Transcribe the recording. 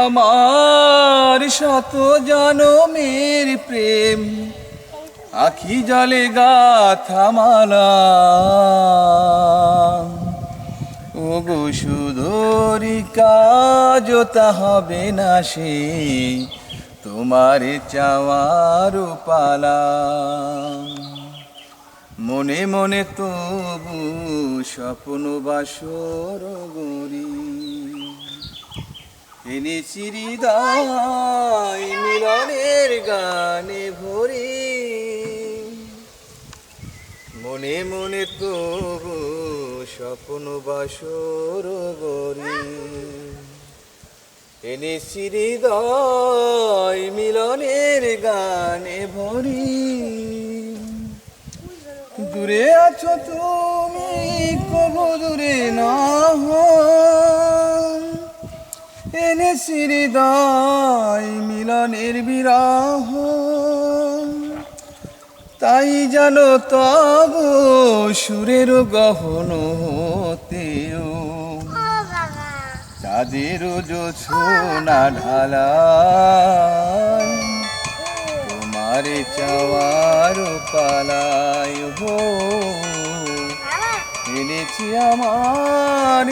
আমার শত জনমের প্রেম। আখি জলে গাথা মালা ও গো সুদরি কাজ তা হবে না সে তোমার চাওয়ার পালা মনে মনে তবু স্বপ্ন বাসর গরি এনেছি হৃদয় মিলনের গানে ভরি। মনে মনে তবু স্বপ্ন বাসর গরি এনেছি হৃদয় মিলনের গানে ভরি। দূরে আছো তুমি, কবু দূরে না এনেছি হৃদয় মিলনের বিরাহ। তাই জানো তব সুরের গহন হতেও। চাঁদের জোছনা ঢালাই তোমারে চাওয়ার পালায় হো। এনেছি আমার